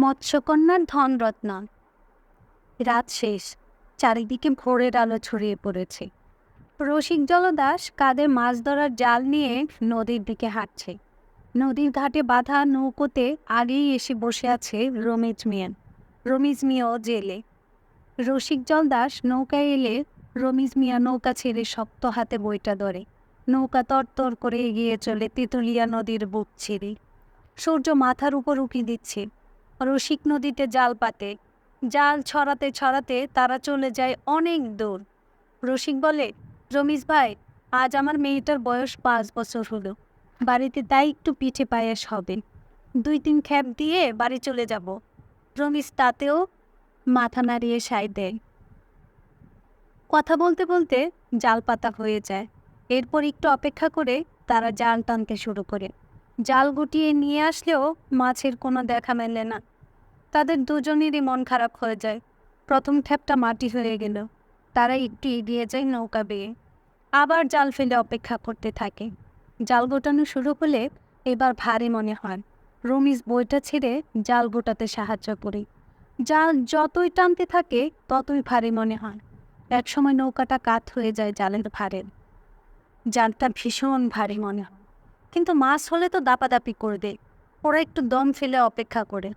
মৎস্যকন্যার ধনরত্ন। রাত শেষ। চারিদিকে ভোরের আলো ছড়িয়ে পড়েছে। রসিক জলদাস কাঁধে মাছ ধরার জাল নিয়ে নদীর দিকে হাঁটছে। নদীর ঘাটে বাঁধা নৌকোতে আগেই এসে বসে আছে রমেশ মিয়ান রমিজ মিয়াও জেলে। রসিক জলদাস নৌকায় এলে রমিজ মিয়া নৌকা ছেড়ে শক্ত হাতে বইটা ধরে। নৌকা তরতর করে এগিয়ে চলে তেঁতুলিয়া নদীর বুক ছেড়ে। সূর্য মাথার উপর উঁকি দিচ্ছে। রসিক নদীতে জাল পাতে। জাল ছড়াতে ছড়াতে তারা চলে যায় অনেক দূর। রসিক বলে, রমিজ ভাই, আজ আমার মেয়েটার বয়স পাঁচ বছর হলো। বাড়িতে তাই একটু পিঠে পায়েস হবে। দুই তিন খ্যাপ দিয়ে বাড়ি চলে যাব। রমিজ তাতেও মাথা নাড়িয়ে সাই দেয়। কথা বলতে বলতে জাল পাতা হয়ে যায়। এরপর একটু অপেক্ষা করে তারা জাল টানতে শুরু করে। জাল গুটিয়ে নিয়ে আসলেও মাছের কোনো দেখা মেলে না। তাদের দুজনেরই মন খারাপ হয়ে যায়। প্রথম ঠ্যাপটা মাটি হয়ে গেল। তারা একটু এগিয়ে যায় নৌকা বেয়ে। আবার জাল ফেলে অপেক্ষা করতে থাকে। জাল গোটানো শুরু হলে এবার ভারী মনে হয়। রমিজ বইটা ছেড়ে জাল গোটাতে সাহায্য করে। জাল যতই টানতে থাকে ততই ভারী মনে হয়। একসময় নৌকাটা কাত হয়ে যায় জালের ভারের জালটা ভীষণ ভারী মনে হয়। কিন্তু মাছ হলে তো দাপাদাপি করে দেয় ওরা একটু দম ফেলে অপেক্ষা করে।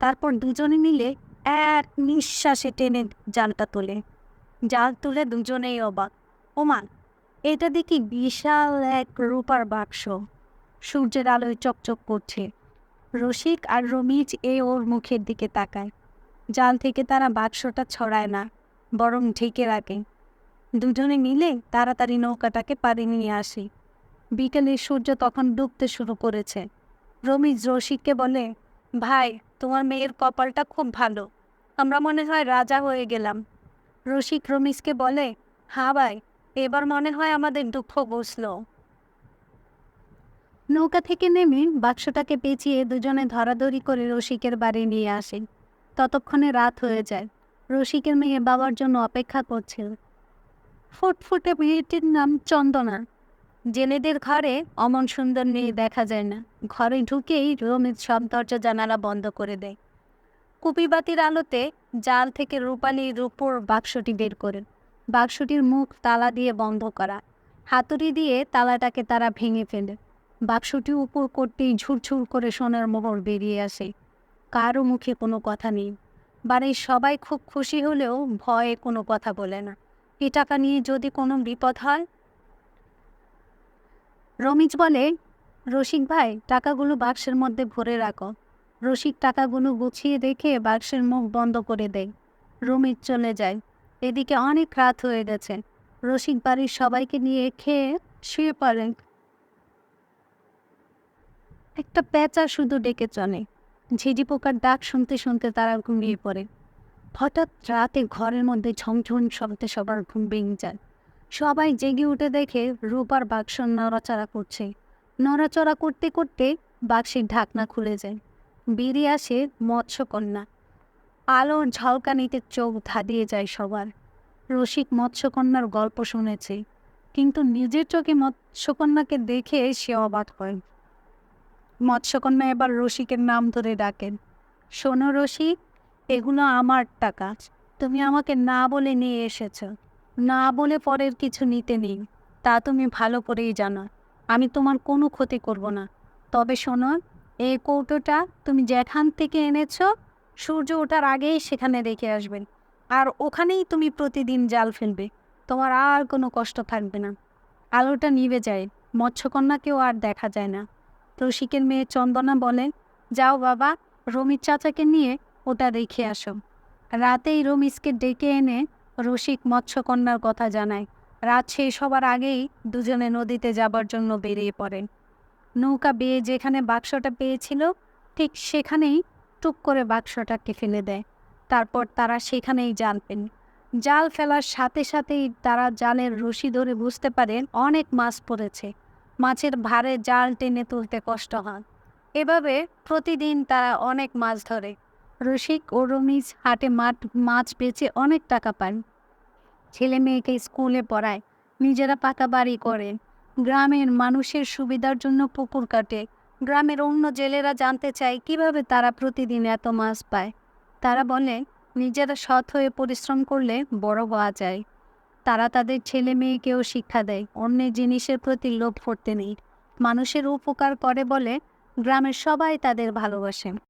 তারপর দুজনে মিলে এক নিঃশ্বাসে টেনে জালটা তোলে। জাল তুলে দুজনেই অবাক। ওমান এটা দেখি বিশাল এক রূপার বাক্স। সূর্যের আলোয় চকচক করছে। রসিক আর রমিজ এ ওর মুখের দিকে তাকায়। জাল থেকে তারা বাক্সটা ছড়ায় না, বরং ঢেকে রাখে। দুজনে মিলে তাড়াতাড়ি নৌকাটাকে পাড়ি নিয়ে আসে। বিকেলে সূর্য তখন ডুবতে শুরু করেছে। রমিজ রসিককে বলে, ভাই, তোমার মেয়ের কপালটা খুব ভালো। আমরা মনে হয় রাজা হয়ে গেলাম। রসিক রমিজকে বলে হ্যাঁ ভাই, এবার মনে হয় আমাদের দুঃখ বসল। নৌকা থেকে নেমে বাক্সটাকে পেঁচিয়ে দুজনে ধরাধরি করে রসিকের বাড়ি নিয়ে আসে। ততক্ষণে রাত হয়ে যায়। রসিকের মেয়ে বাবার জন্য অপেক্ষা করছিল। ফুটফুটে মেয়েটির নাম চন্দনা। জেলেদের ঘরে অমন সুন্দর মেয়ে দেখা যায় না। ঘরে ঢুকেই রমিত সব দরজা জানালা বন্ধ করে দেয়। কুপিবাতির আলোতে জাল থেকে রূপালি রূপোর বাক্সটি বের করেন বাক্সটির মুখ তালা দিয়ে বন্ধ করা। হাতুড়ি দিয়ে তালাটাকে তারা ভেঙে ফেলে। বাক্সটি উপর করতেই ঝুরঝুর করে সোনার মোহর বেরিয়ে আসে। কারও মুখে কোনো কথা নেই। বাড়ির সবাই খুব খুশি হলেও ভয়ে কোনো কথা বলে না। এ টাকা নিয়ে যদি কোনো বিপদ হয় রমিজ বলে, রসিক ভাই, টাকাগুলো বাক্সের মধ্যে ভরে রাখো। রসিক টাকাগুলো গুছিয়ে রেখে বাক্সের মুখ বন্ধ করে দেয় রমিজ চলে যায়। এদিকে অনেক রাত হয়ে গেছে। রসিক বাড়ির সবাইকে নিয়ে খেয়ে শুয়ে পড়েন একটা পেঁচা শুধু ডেকে চলে। ঝিঝি পোকার ডাক শুনতে শুনতে তারা ঘুমিয়ে পড়ে। হঠাৎ রাতে ঘরের মধ্যে ঝমঝম শব্দে সবার ঘুম ভেঙে যায়। সবাই জেগে উঠে দেখে রূপার বাক্স নড়াচড়া করছে। নড়াচড়া করতে করতে বাক্সের ঢাকনা খুলে যায়। বেরিয়ে আসে মৎস্যকন্যা। আলোর ঝলকানিতে চোখ ধাঁধিয়ে যায় সবার। রসিক মৎস্যকন্যার গল্প শুনেছে, কিন্তু নিজের চোখে মৎস্যকন্যাকে দেখে সে অবাক হয়। মৎস্যকন্যা এবার রসিকের নাম ধরে ডাকেন, শোনো রসিক, এগুলো আমার টাকা। তুমি আমাকে না বলে নিয়ে এসেছ। না বলে পরের কিছু নিতে নেই। তা তুমি ভালো করেই জানো। আমি তোমার কোনো ক্ষতি করব না। তবে শোনো, এই কৌটোটা তুমি যেখান থেকে এনেছো, সূর্য ওঠার আগেই সেখানে রেখে আসবেন আর ওখানেই তুমি প্রতিদিন জাল ফেলবে। তোমার আর কোনো কষ্ট থাকবে না। আলোটা নিভে যায়। মৎস্যকন্যাকেও আর দেখা যায় না। রসিকের মেয়ে চন্দনা বলেন যাও বাবা রমির চাচাকে নিয়ে ওটা রেখে আসো। রাতেই রমিজকে ডেকে এনে রসিক মৎস্যকন্যার কথা জানায়। রাত শেষ হবার আগেই দুজনে নদীতে যাবার জন্য বেরিয়ে পড়েন নৌকা বেয়ে যেখানে বাক্সটা পেয়েছিল, ঠিক সেখানেই টুক করে বাক্সটাকে ফেলে দেয়। তারপর তারা সেখানেই জাল পেন জাল ফেলার সাথে সাথেই তারা জালের রশি ধরে বুঝতে পারেন অনেক মাছ পড়েছে। মাছের ভারে জাল টেনে তুলতে কষ্ট হয়। এভাবে প্রতিদিন তারা অনেক মাছ ধরে। রসিক ও রমিজ হাটে মাঠ, মাছ বেচে অনেক টাকা পান। ছেলে মেয়েকে স্কুলে পড়ায়, নিজেরা পাকা বাড়ি করে। গ্রামের মানুষের সুবিধার জন্য পুকুর কাটে। গ্রামের অন্য জেলেরা জানতে চায়, কীভাবে তারা প্রতিদিন এত মাছ পায়? তারা বলে, নিজেরা সৎ হয়ে পরিশ্রম করলে বড় হওয়া যায়। তারা তাদের ছেলে মেয়েকেও শিক্ষা দেয় অন্য জিনিসের প্রতি লোভ করতে নেই। মানুষের উপকার করে বলে, গ্রামের সবাই তাদের ভালোবাসে।